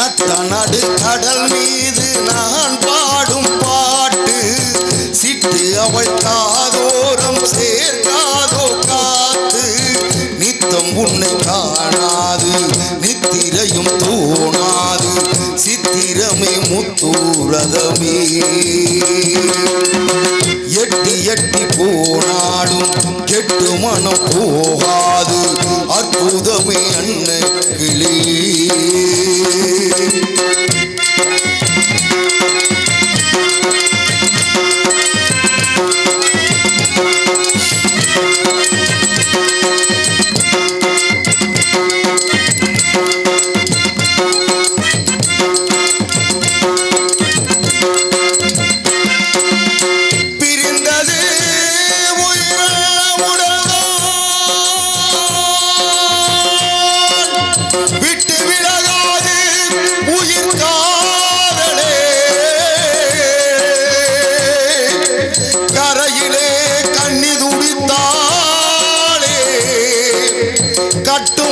நத்தனடு கடல் மீது நான் முத்தூரதமே எட்டி எட்டி போனாலும் கெட்டு மனம் போகாது. அற்புதமே அன்னை கிளி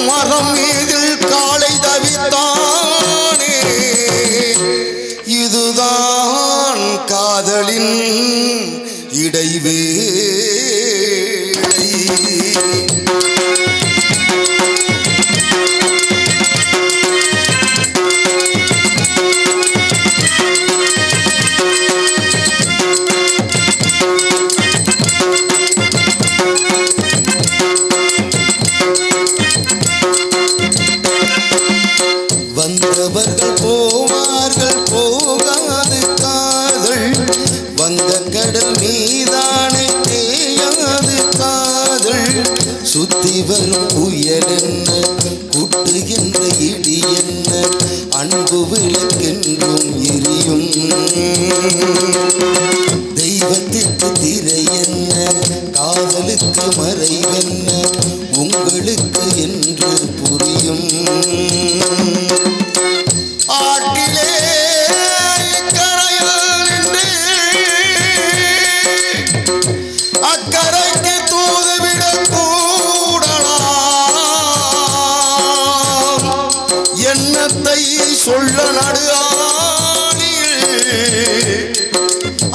கட்டும் மரம் கடல் மீதானே தேயாது காதல். சுத்தி வரும் புயல் என்ன? குட்டு என்ற இடி என்ன? அன்பு விளக்கென்றும் நடுஆணில்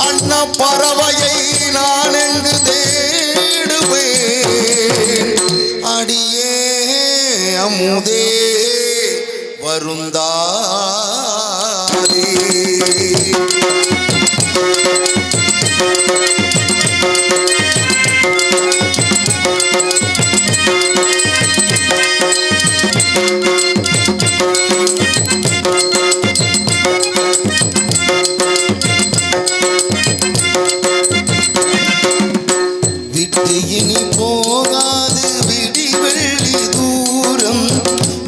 அண்ண பறவையை நான் எங்கு தேடுவேன். அடியே அமுதே வருந்தா விட்டு இனி போகாது விடி வெள்ளி தூரம்.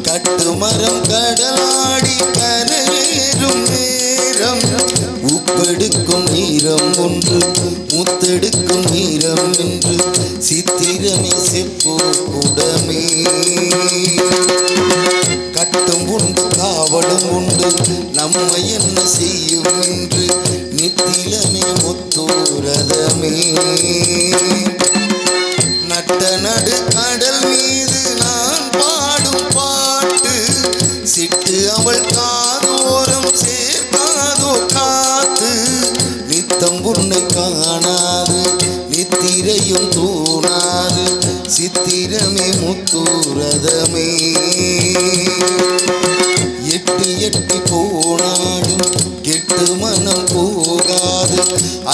கட்டுமரம் கடலாடி கரையேறும் நேரம். உப்பெடுக்கும் நீரம் ஒன்று முத்தெடுக்கும் நீரம் என்று சித்திரமே செப்போ குடமே. கட்டும் உண்டு காவலும் உண்டு நம்மை என்ன செய்யும் என்று முத்தூரதமே நட்ட நடு கடல் மீது நான் பாடும் பாட்டு சிட்டு அவள் காதோரம் சேர்க்காதோ காத்து. நித்தம் உன்னை காணாது நித்திரையும் தூணாது சித்திரமே முத்தூரதமே. எட்டி எட்டி போனாலும் கெட்டு மனம் போ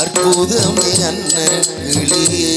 அற்புதமே அன்ன கிளியே?